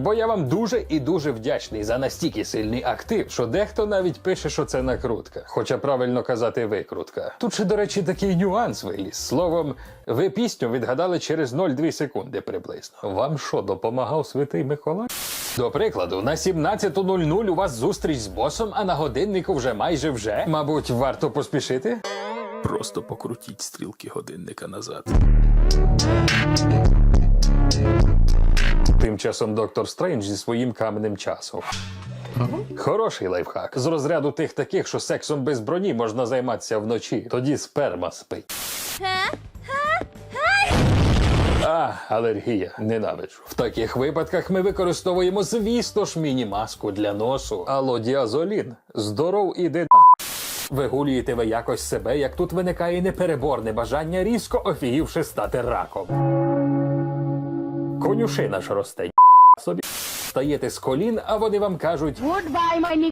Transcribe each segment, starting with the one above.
Бо я вам дуже і дуже вдячний за настільки сильний актив, що дехто навіть пише, що це накрутка. Хоча правильно казати викрутка. Тут ще, до речі, такий нюанс виліз. Словом, ви пісню відгадали через 0,2 секунди приблизно. Вам що, допомагав святий Миколай? До прикладу, на 17.00 у вас зустріч з босом, а на годиннику вже майже вже. Мабуть, варто поспішити? Просто покрутіть стрілки годинника назад. Тим часом доктор Стрендж зі своїм каменним часом. Хороший лайфхак. З розряду тих таких, що сексом без броні можна займатися вночі. Тоді сперма спить. А, алергія, ненавиджу. В таких випадках ми використовуємо, звісно ж, міні-маску для носу. Алодіазолін. Здоров іде на. Вигулюєте ви якось себе, як тут виникає непереборне бажання різко офігівши стати раком. Конюшина ж росте собі. Стаєте з колін, а вони вам кажуть, Goodbye, my nigga.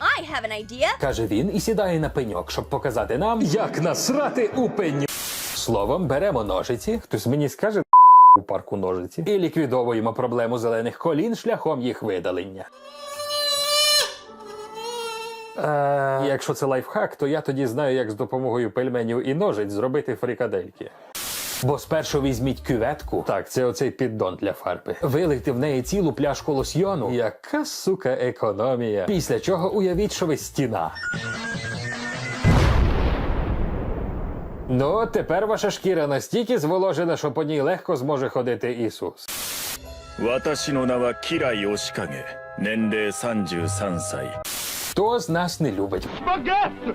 I have an idea. каже він і сідає на пеньок, щоб показати нам, як насрати у пеньок. Словом, беремо ножиці. Хтось мені скаже у парку ножиці, і ліквідовуємо проблему зелених колін шляхом їх видалення. Е, якщо це лайфхак, то я тоді знаю, як з допомогою пельменів і ножиць зробити фрикадельки. Бо спершу візьміть кюветку. Так, це оцей піддон для фарби. Вилийте в неї цілу пляшку лосьйону. Яка сука економія. Після чого уявіть, що ви стіна. Ну, тепер ваша шкіра настільки зволожена, що по ній легко зможе ходити Ісус. 私の名はキライ押影年齢33歳 Хто з нас не любить?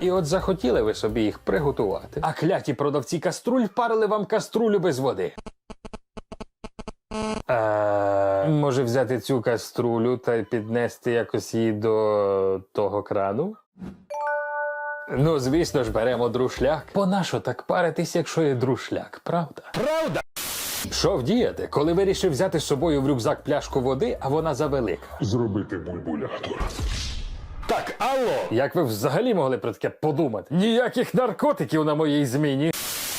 І от захотіли ви собі їх приготувати. А кляті продавці каструль парили вам каструлю без води. А, може взяти цю каструлю та піднести якось її до того крану? Ну, звісно ж, беремо друшляк. Бо нащо так паритись, якщо є друшляк, правда? Правда! Що вдіяти, коли вирішив взяти з собою в рюкзак пляшку води, а вона завелика? Зробити бульбулятор. Так, алло! Як ви взагалі могли про таке подумати? Ніяких наркотиків на моїй зміні.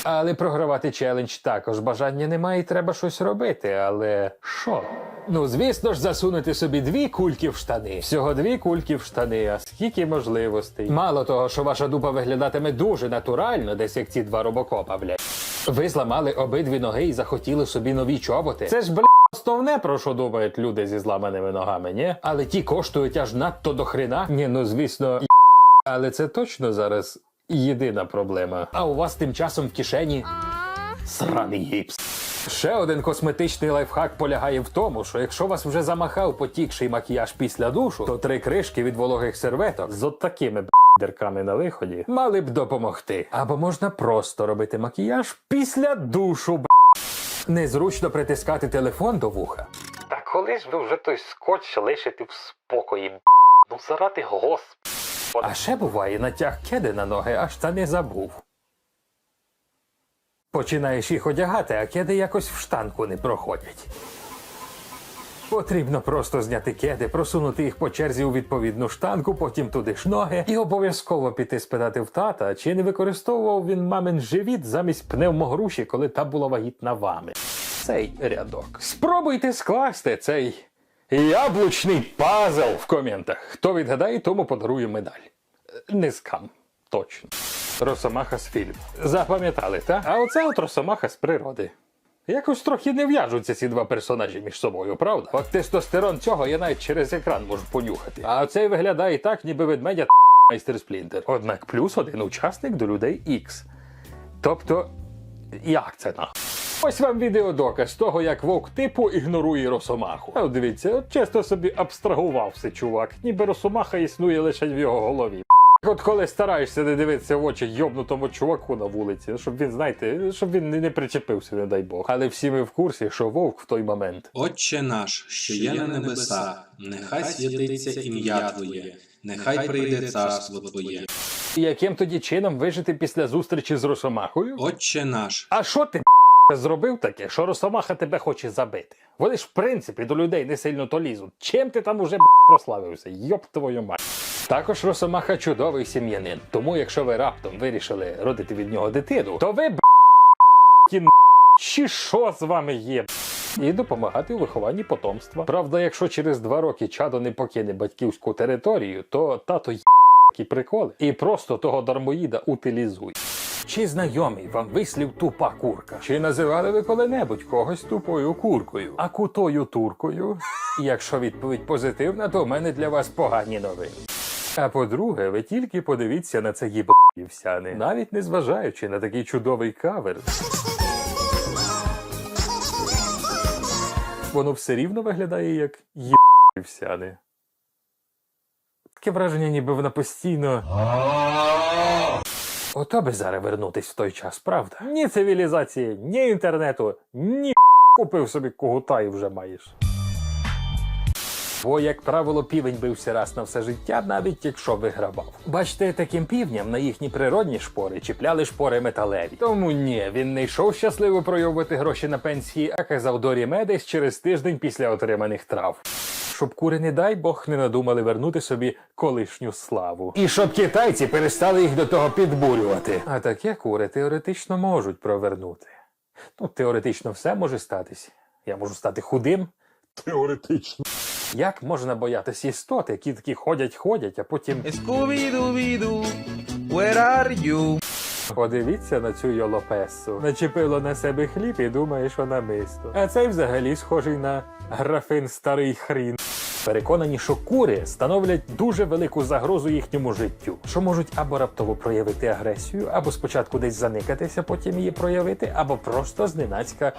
Але програвати челендж також бажання немає, і треба щось робити. Але що? Ну, звісно ж, засунути собі дві кульки в штани. Всього дві кульки в штани, а скільки можливостей. Мало того, що ваша дуба виглядатиме дуже натурально, десь як ці два робокопа, блядь. Ви зламали обидві ноги і захотіли собі нові чоботи. Це ж, блядь, Основне, про що думають люди зі зламаними ногами, ні? Але ті коштують аж надто до хрена. Ні, ну звісно, але це точно зараз єдина проблема. А у вас тим часом в кишені сраний гіпс. Ще один косметичний лайфхак полягає в тому, що якщо вас вже замахав потікший макіяж після душу, то три кришки від вологих серветок з от такими б**, на виході мали б допомогти. Або можна просто робити макіяж після душу. Незручно притискати телефон до вуха. Та коли ж ви вже той скотч лишити в спокої, б**? ну заради госп. А ще буває натяг кеди на ноги, аж та не забув. Починаєш їх одягати, а кеди якось в штанку не проходять. Потрібно просто зняти кеди, просунути їх по черзі у відповідну штанку, потім туди ж ноги, і обов'язково піти спитати в тата, чи не використовував він мамин живіт замість пневмогруші, коли та була вагітна вами. Цей рядок. Спробуйте скласти цей яблучний пазл в коментах. Хто відгадає, тому подарую медаль. Е, Не скам, точно. Росомаха з фільму. Запам'ятали, та? А оце от Росомаха з природи. Якось трохи не в'яжуться ці два персонажі між собою, правда? От тестостерон цього я навіть через екран можу понюхати. А цей виглядає так, ніби ведмедя майстер сплінтер. Однак плюс один учасник до людей X. Тобто, як це на? Ось вам відеодоказ того, як вовк типу ігнорує росомаху. А дивіться, от чисто собі абстрагувався, чувак, ніби росомаха існує лише в його голові. От коли стараєшся не дивитися в очі йобнутому чуваку на вулиці, щоб він, знаєте, щоб він не, причепився, не дай Бог. Але всі ми в курсі, що вовк в той момент. Отче наш, що є на небесах, нехай святиться ім'я Твоє, нехай прийде царство Твоє. Яким тоді чином вижити після зустрічі з росомахою? Отче наш, А що ти зробив таке, що росомаха тебе хоче забити? Вони ж в принципі до людей не сильно то лізуть. Чим ти там уже прославився? Йоп твою мать. Також Росомаха чудовий сім'янин. Тому, якщо ви раптом вирішили родити від нього дитину, то ви б**, чи що з вами є? і допомагати у вихованні потомства. Правда, якщо через два роки чадо не покине батьківську територію, то тато й такі приколи і просто того дармоїда утилізує. Чи знайомий вам вислів тупа курка? Чи називали ви коли-небудь когось тупою куркою, а кутою туркою? Якщо відповідь позитивна, то в мене для вас погані новини. А по-друге, ви тільки подивіться на це їбавсяни, навіть не зважаючи на такий чудовий кавер. Воно все рівно виглядає як їбавсяни. Таке враження, ніби вона постійно. Ото би зараз вернутись в той час, правда? Ні цивілізації, ні інтернету, ні купив собі когута і вже маєш. Бо, як правило, півень бився раз на все життя, навіть якщо вигравав. Бачите, таким півням на їхні природні шпори чіпляли шпори металеві. Тому ні, він не йшов щасливо пройовувати гроші на пенсії, а казав Дорі Медесь через тиждень після отриманих трав. Щоб кури, не дай Бог, не надумали вернути собі колишню славу. І щоб китайці перестали їх до того підбурювати. А таке кури теоретично можуть провернути. Ну, теоретично все може статись. Я можу стати худим. Теоретично. Як можна боятися істот, які такі ходять, ходять, а потім Scooby-Dooby-Doo, where are you? подивіться на цю йолопесу. Начепило на себе хліб і думає, що намисто. А цей взагалі схожий на графин старий хрін. Переконані, що кури становлять дуже велику загрозу їхньому життю, що можуть або раптово проявити агресію, або спочатку десь заникатися, потім її проявити, або просто зненацька.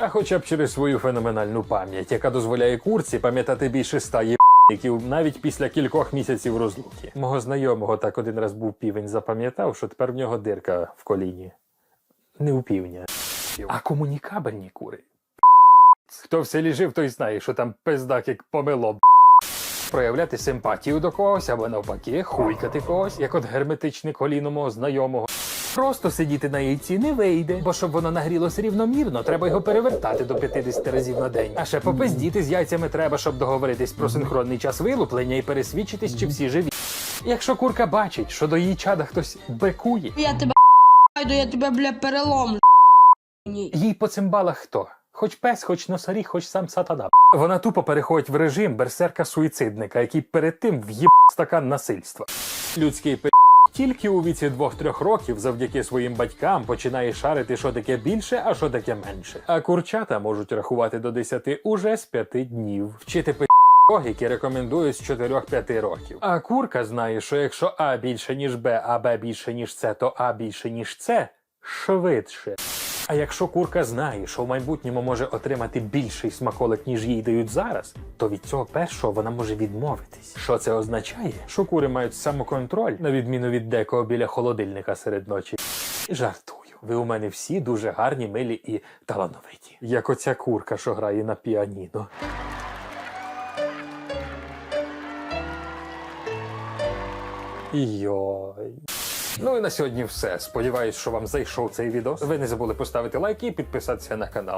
А хоча б через свою феноменальну пам'ять, яка дозволяє курці пам'ятати більше ста єбників навіть після кількох місяців розлуки. Мого знайомого так один раз був півень запам'ятав, що тепер в нього дирка в коліні. Не у півня. А комунікабельні кури. Хто в селі жив, той знає, що там пиздак як помило. Проявляти симпатію до когось або навпаки, хуйкати когось, як от герметичне коліно мого знайомого. Просто сидіти на яйці не вийде, бо щоб воно нагрілося рівномірно, треба його перевертати до 50 разів на день. А ще попиздіти з яйцями треба, щоб договоритись про синхронний час вилуплення і пересвідчитись, чи всі живі. Якщо курка бачить, що до її чада хтось бекує, Я тебе йду, я тебе, бля, переломлю. Їй по цимбалах хто? Хоч пес, хоч носоріг, хоч сам сатана. Вона тупо переходить в режим берсерка-суїцидника, який перед тим в'їб стакан насильства. Людський пи тільки у віці двох-трьох років завдяки своїм батькам починає шарити, що таке більше, а що таке менше. А курчата можуть рахувати до 10 уже з 5 днів. Вчити пи логіки рекомендують з 4-5 років. А курка знає, що якщо А більше ніж Б, а Б більше ніж С, то А більше ніж С швидше. А якщо курка знає, що в майбутньому може отримати більший смаколик, ніж їй дають зараз, то від цього першого вона може відмовитись. Що це означає? Що кури мають самоконтроль, на відміну від декого біля холодильника серед ночі. Жартую. Ви у мене всі дуже гарні, милі і талановиті. Як оця курка, що грає на піаніно. Йой. Ну і на сьогодні все. Сподіваюсь, що вам зайшов цей відео. Ви не забули поставити лайк і підписатися на канал.